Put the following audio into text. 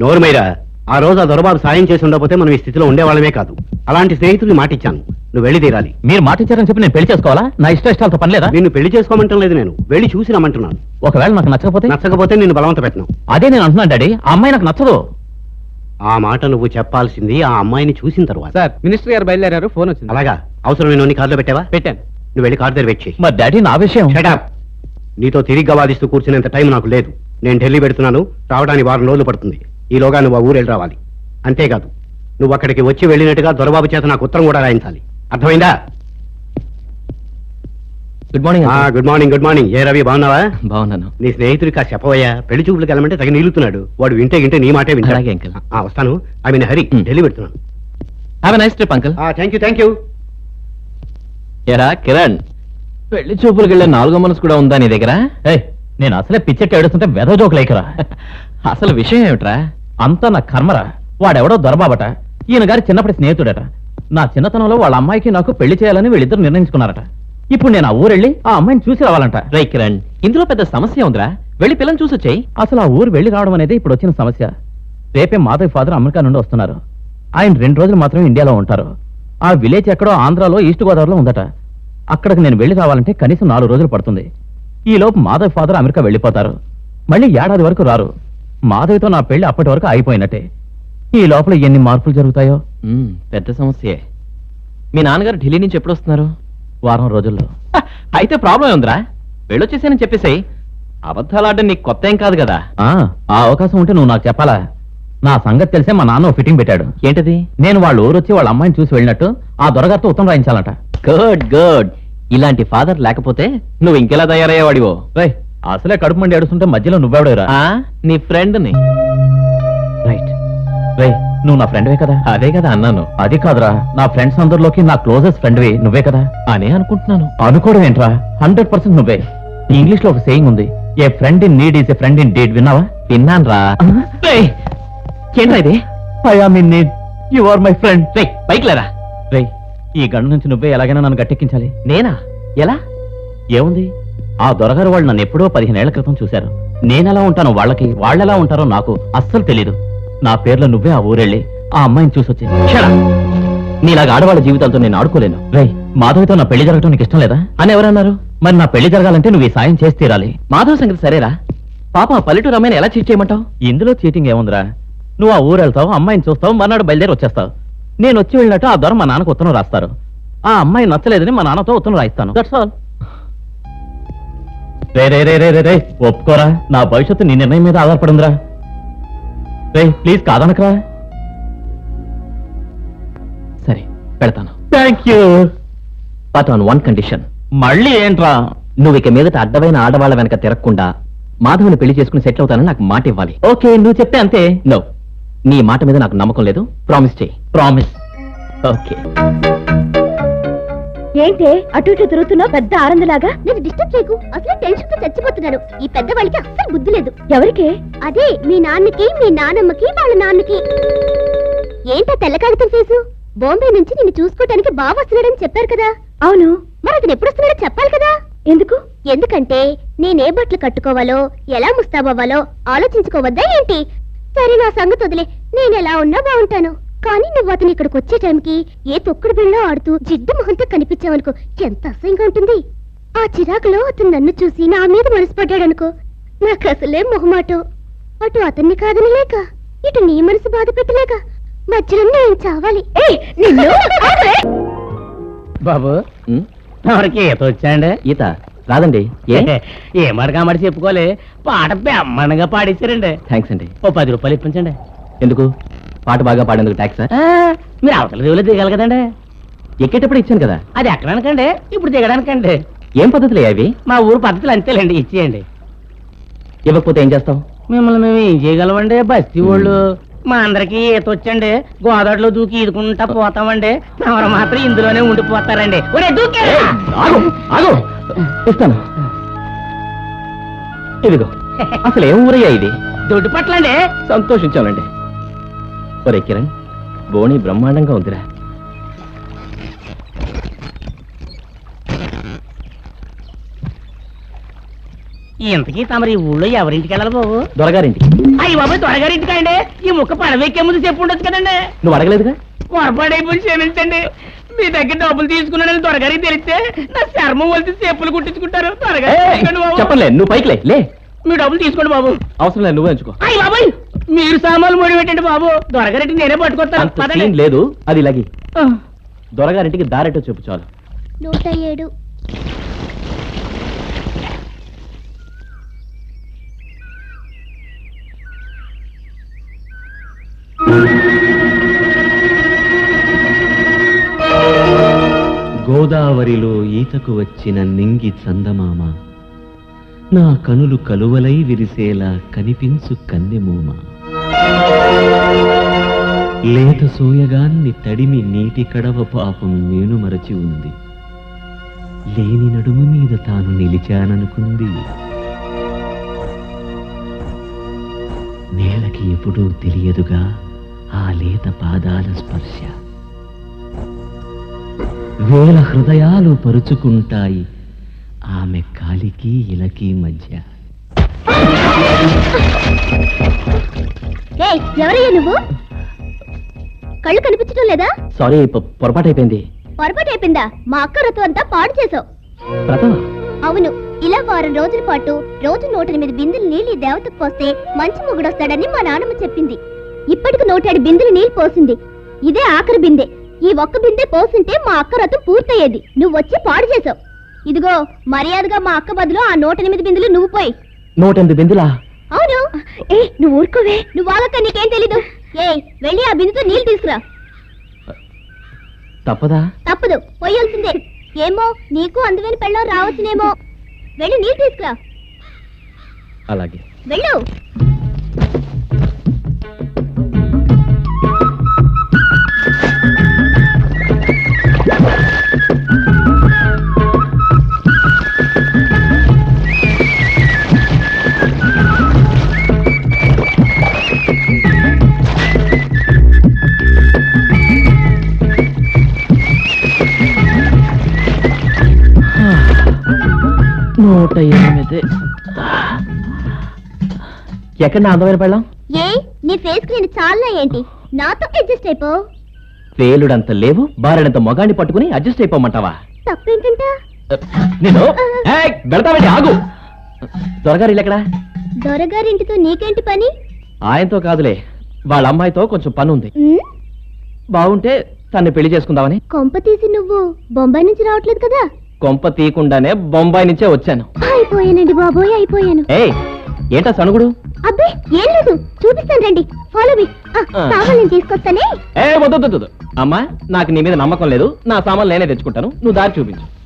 నోరు మీరా? ఆ రోజు ఆ దొరబాబు సాయం చేసి ఉండకపోతే మనం ఈ స్థితిలో ఉండేవాళ్ళమే కాదు. అలాంటి స్నేహితుడిని మాటిచ్చాను. నువ్వు వెళ్ళి తీరాలి. మీరు మాట ఇచ్చారని చెప్పి నేను పెళ్ళి చేసుకోవాలా? నా ఇష్ట ఇష్టాలతో పని లేదా? నిన్ను పెళ్ళి చేసుకోమంటం లేదు నేను. వెళ్ళి చూసి రమ్మంటున్నాను. ఒకవేళ నాకు నచ్చకపోతే? నచ్చకపోతే నిన్ను బలవంత పెట్టను. అదే నేను అంటున్నాను డాడీ. ఆ అమ్మాయి నాకు నచ్చదు. ఆ మాట నువ్వు చెప్పాల్సింది ఆ అమ్మాయిని చూసిన తర్వాత. సార్ మినిస్టర్ గారు బయలుదేరారు ఫోన్ వచ్చింది. అలాగా? అవసరమైన కార్లో పెట్టావా? పెట్టాను. నువ్వు వెళ్ళి కార్ దగ్గర వచ్చి మరి డాడీ నా విషయం? నీతో తిరిగ్గా వాదిస్తూ కూర్చునేంత టైం నాకు లేదు. నేను ఢిల్లీ పెడుతున్నాను. రావడానికి వారం రోజులు పడుతుంది. ఈలోగా నువ్వు ఆ ఊరు వెళ్ళి రావాలి. అంతేకాదు నువ్వు అక్కడికి వచ్చి వెళ్ళినట్టుగా దొరబాబు చేత నాకు ఉత్తరం కూడా రాయించాలి. అర్థమైందా? గుడ్ మార్నింగ్ ఆ, గుడ్ మార్నింగ్ గుడ్ మార్నింగ్ ఏ రవి బాగున్నావా? బాగున్నాను. నీ స్నేహితుడికి కాస్త చెప్పవయ్యా. పెళ్ళి చూపులకు వెళ్ళమంటే తగిన నిలుతున్నాడు వాడు వింటే వింటే నీ మాటే వింటాడు. అలాగే. ఆ, వస్తాను. I mean Hari Hmm. Delhi పెడుతున్నాను. Have nice trip uncle thank you thank you ఎరా కిరణ్ పెళ్ళి చూపులకు వెళ్ళే నాలుగో మనసు కూడా ఉందా నీ దగ్గర? నేను అసలే పిచ్చెక్కి ఏడుస్తుంటే వెద జోకులేకరా అసలు విషయం ఏమిట్రా? అంతా నా కర్మరా. వాడెవడో దొరబాబట. ఈయన గారి చిన్నప్పటి స్నేహితుడట. నా చిన్నతనంలో వాళ్ళ అమ్మాయికి నాకు పెళ్ళి చేయాలని వీళ్ళిద్దరు నిర్ణయించుకున్నారట. ఇప్పుడు నేను ఆ ఊరెళ్ళి ఆ అమ్మాయిని చూసి రావాలంట. రై కిరణ్ ఇందులో పెద్ద సమస్య ఉందిరా. వెళ్ళి పిల్లని చూసి వచ్చాయి. అసలు ఆ ఊరు వెళ్ళి రావడం అనేది ఇప్పుడు వచ్చిన సమస్య. రేపే మాధవ్ ఫాదర్ అమెరికా నుండి వస్తున్నారు. ఆయన రెండు రోజులు మాత్రమే ఇండియాలో ఉంటారు. ఆ విలేజ్ ఎక్కడో ఆంధ్రాలో ఈస్ట్ గోదావరిలో ఉందట. అక్కడికి నేను వెళ్ళి రావాలంటే కనీసం నాలుగు రోజులు పడుతుంది. ఈ లోపు మాధవ్ ఫాదర్ అమెరికా వెళ్ళిపోతారు. మళ్ళీ ఏడాది వరకు రారు. మాధవ్తో నా పెళ్ళి అప్పటి వరకు అయిపోయినట్టే. ఈ లోపల ఎన్ని మార్పులు జరుగుతాయో? పెద్ద సమస్యే. మీ నాన్నగారు ఢిల్లీ నుంచి ఎప్పుడు వస్తున్నారు? వారం రోజుల్లో. అయితే ప్రాబ్లం ఉందిరా వెళ్ళొచ్చేసానని చెప్పేసాయి. అబద్ధాలు ఆడడం నీకు కొత్త ఏం కాదు కదా? ఆ అవకాశం ఉంటే నువ్వు నాకు చెప్పాలా? నా సంగతి తెలిసే మా నాన్న ఓ ఫిట్టింగ్ పెట్టాడు. ఏంటది? నేను వాళ్ళ ఊరు వచ్చి వాళ్ళ అమ్మాయిని చూసి వెళ్ళినట్టు ఆ దొరగారితో ఉత్తరం రాయించాలంట. Good good. ఇలాంటి ఫాదర్ లేకపోతే నువ్వు ఇంకెలా తయారయ్యేవాడివో? రై అసలే కడుపు మండి ఏడుస్తుంటే మధ్యలో నువ్వెవడరా? నీ ఫ్రెండ్ని రైట్. రై నువ్వు నా ఫ్రెండ్వే కదా? అదే కదా అన్నాను. అది కాదురా. నా ఫ్రెండ్స్ అందరిలోకి నా క్లోజెస్ట్ ఫ్రెండ్వి నువ్వే కదా? అనే అనుకుంటున్నాను. అనుకోవడం ఏంట్రా? హండ్రెడ్ పర్సెంట్ నువ్వే. ఇంగ్లీష్లో ఒక సేయింగ్ ఉంది. A friend in need is a friend in deed. విన్నావా? విన్నాను రా ఏంట్రా ఇది? I am in need. You are my friend. Ray bike లేరా రే ఈ గండు నుంచి నువ్వే ఎలాగైనా నన్ను గట్టెక్కించాలి. నేనా? ఎలా? ఏముంది? ఆ దొరగారు వాళ్ళు నన్ను ఎప్పుడో పదిహేనేళ్ళ క్రితం చూశారు. నేనెలా ఉంటానో వాళ్ళకి వాళ్ళెలా ఉంటారో నాకు అస్సలు తెలీదు. నా పేర్లో నువ్వే ఆ ఊరెళ్ళి ఆ అమ్మాయిని చూసొచ్చి నీలాగా ఆడవాళ్ళ జీవితాలతో నేను ఆడుకోలేను. రై మాధవ్తో నా పెళ్ళి జరగటం నీకు ఇష్టం లేదా? అని ఎవరన్నారు? మరి నా పెళ్ళి జరగాలంటే నువ్వు ఈ సాయం చేసి తీరాలి. మాధవ్ సంగతి సరేరా? పాప ఆ పల్లెటూరు అమ్మాయిని ఎలా చీట్ చేయమంటావు? ఇందులో చీటింగ్ ఏముందిరా? నువ్వు ఆ ఊరు వెళ్తావు అమ్మాయిని చూస్తావు మర్నాడు బయలుదేరి వచ్చేస్తావు. నేను వచ్చి వెళ్ళినట్టు ఆ దొర మా నాన్నకు ఉత్తరం రాస్తారు. ఆ అమ్మాయి నచ్చలేదని మా నాన్నతో ఉత్తరం రాయిస్తాను. దట్స్ ఆల్ రే రే రే రే రే ఒప్పుకోరా. నా భవిష్యత్తు నీ నిర్ణయం మీద ఆధారపడిందిరా. రే ప్లీజ్ కాదనకరా. సరే పెడతాను. Thank you but on one condition మళ్ళీ ఏంట్రా? నువ్వు ఇక మీదట అడ్డమైన ఆడవాళ్ళ వెనక తిరగకుండా మాధవ్ని పెళ్ళి చేసుకుని సెటిల్ అవుతానని నాకు మాట ఇవ్వాలి. ఓకే నువ్వు చెప్తే అంతే. నో నీ మాట మీద నాకు నమ్మకం లేదు. ప్రామిస్ చేయి. ప్రామిస్ ఓకే ఏంటే అటు ఇటు తిరుగుతున్నావు? పెద్ద ఆనందలాగా? నేను డిస్టర్బ్ చేయకు. అసలు టెన్షన్తో చచ్చిపోతున్నాను ఈ పెద్ద వాళ్ళకి అస్సలు బుద్ధి లేదు. ఎవరికి? అదే మీ నాన్నకి మీ నానమ్మకి వాళ్ళ నాన్నకి. ఏంటా తెల్ల కాగితం ఫేసు బాంబే నుంచి నిన్ను చూసుకోవడానికి బావ వస్తున్నాడని చెప్పారు కదా. అవును. మరి అతను ఎప్పుడు వస్తున్నాడో చెప్పాలి కదా. ఎందుకు? ఎందుకంటే నేనే బట్టలు కట్టుకోవాలో ఎలా ముస్తాబవ్వాలో ఆలోచించుకోవద్దా ఏంటి? సరే నా సంగతి వదిలే. నేను ఎలా ఉన్నా బాగుంటాను. కానీ నువ్వు అతను ఇక్కడికి వచ్చే టైంకి ఏ తొక్కుడు బిళ్ళో ఆడుతూ జిడ్డు మొహంతో కనిపించావనుకో ఎంత అసహ్యంగా ఉంటుంది. ఆ చిరాకులో అతను నన్ను చూసి నా మీద మనసు పడ్డాడనుకో నాకు అసలే మొహమాటం. అటు అతన్ని కాదని లేక ఇటు నీ మనసు బాధ పెట్టలేక మధ్యలో నేను చావాలి. బాబు ఎవరికి ఈత వచ్చాండి ఈత? రాదండి. ఏ? మడగా మడి చెప్పుకోలే పాట బెమ్మనగా పాడేశారండి. థ్యాంక్స్ అండి. ఓ పది రూపాయలు ఇప్పించండి. ఎందుకు? పాట బాగా పాడేందుకు ట్యాక్స్ మీరు అవతల దేవులో దిగాలి కదండి. ఎక్కేటప్పుడు ఇచ్చాను కదా. అది ఎక్కడానికండి? ఇప్పుడు దిగడానికండి. ఏం పద్ధతులు అవి? మా ఊరు పద్ధతులు అంతేలేండి ఇచ్చేయండి. ఇవ్వకపోతే ఏం చేస్తావు? మిమ్మల్ని మేము ఏం చేయగలమండి? బస్తీ వాళ్ళు మా అందరికి ఈత వచ్చండి. గోదావరిలో దూకి ఈదుకుంటా పోతామండి. ఎవరు మాత్రం ఇందులోనే ఉండిపోతారండి. ఒరే దూకే! ఆగు ఆగు! ఇస్తాను. ఇదిగో. అసలు ఏం ఊరయ్యా ఇది? దొడ్డు పట్లండి సంతోషించాలండి. ఒరే కిరణ్ బోణి బ్రహ్మాండంగా ఉందిరా. ఇంతకీ తమరి ఊళ్ళో ఎవరింటికి వెళ్ళాలి బాబు? దొరగారింటికి. అయ్యి బాబాయ్ త్వరగా ఇంటికండి ఈ ముక్క పడవెక్కే ముందు చెప్పు ఉండొచ్చు కదండి. నువ్వు అడగలేదుగా? పొరపాడైపోయి క్షమించండి. మీ దగ్గర డబ్బులు తీసుకున్నానని త్వరగా తెలిస్తే నా చర్మం వలిసి చెప్పులు కుట్టించుకుంటారు. బాబు. చెప్పలే నువ్వు పైకి లే లే. మీ డబ్బులు తీసుకోండి బాబు. అవసరం లేదు నువ్వే ఎంచుకో అయ్యి బాబాయ్! మీరు సామాన్లు ముడి పెట్టండి బాబు. దొరగారెడ్డి నేనే పట్టుకొస్తాను. అంత పదండి. సీన్ లేదు. అది లగి. ఆ. దొరగారింటికి దారెటో చెప్పు చాలు. నూట ఏడు గోదావరిలో ఈతకు వచ్చిన నింగి చందమామ నా కనులు కలువలై విరిసేలా కనిపించు కన్నెమూమ లేత సూయగాన్ని తడిమి నీటి కడవ పాపం నేను మరచి ఉంది. లేని నడుము మీద తాను నిలిచాననుకుంది. నేలకి ఎప్పుడూ తెలియదుగా ఆ లేత పాదాల స్పర్శ. వేల హృదయాలు పరుచుకుంటాయి ఆమె కాలికి ఇలకి మధ్య. ఎవరయ్యా నువ్వు? కళ్ళు కనిపించడం లేదా? సారీ పొరపాటు అయిపోయింది పొరపాటు అయిపోయిందా మా అక్క రథం అంతా పాడు చేసావు. అవును ఇలా వారం రోజుల పాటు రోజు నూట ఎనిమిది బిందెలు నీళ్ళు ఈ దేవతకు పోస్తే మంచి మొగుడొస్తాడని మా నాన్నమ్మ చెప్పింది. ఇప్పటికి నూటేడు బిందెలు నీళ్ళు పోసింది. ఇదే ఆఖరి బిందె. ఈ ఒక్క బిందె పోసింటే మా అక్క రథం పూర్తయ్యేది. నువ్వు వచ్చి పాడు చేసావు. ఇదిగో మర్యాదగా మా అక్క బదులు ఆ నూట ఎనిమిది బిందెలు నువ్వు పోయి. నూట ఎనిమిది బిందులా? అవును. ఏ నువ్వు ఊరుకోవే. నువ్వు వాళ్ళక నీకేం తెలీదు. ఏ వెళ్ళి ఆ బిందెతో నీళ్ళు తీసుకురా. తప్పదా? తప్పదు పోయాల్సిందే. ఏమో నీకు అందువైన పెళ్ళం రావచ్చునేమో. వెళ్ళి నీళ్ళు తీసుకురా. అలాగే. వెళ్ళు. నూట ఎనిమిది ఎక్కడ నా అందమైన పెళ్ళం? ఏ నీ ఫేస్కి నేను చాలా ఏంటి? నాతో అడ్జస్ట్ అయిపో. పేలుడంత లేవు బారెడంత మొగాన్ని పట్టుకుని అడ్జస్ట్ అయిపోమంటావా? తప్పేంటంట? నేను పెడతామండి ఆగు. దొరగారు ఇల్లు ఎక్కడా? దొరగారింటితో నీకేంటి పని? ఆయనతో కాదులే వాళ్ళ అమ్మాయితో కొంచెం పని ఉంది. ఉమ్, బాగుంటే తన్ని పెళ్ళి చేసుకుందామని. కొంప తీసి నువ్వు బొంబాయి నుంచి రావట్లేదు కదా? కొంప తీయకుండానే బొంబాయి నుంచే వచ్చాను. అయిపోయానండి బాబోయ్ అయిపోయాను. ఏయ్ ఏంటా సణుగుడు? అబ్బే ఏం లేదు. చూపిస్తాను రండి. ఫాలో మీ ఆ. సామాన్ నేను తీసుకొస్తానే. ఏ వద్దు వద్దు, వద్దు. అమ్మా నాకు నీ మీద నమ్మకం లేదు. నా సామాన్లు నేనే తెచ్చుకుంటాను. నువ్వు దారి చూపించు.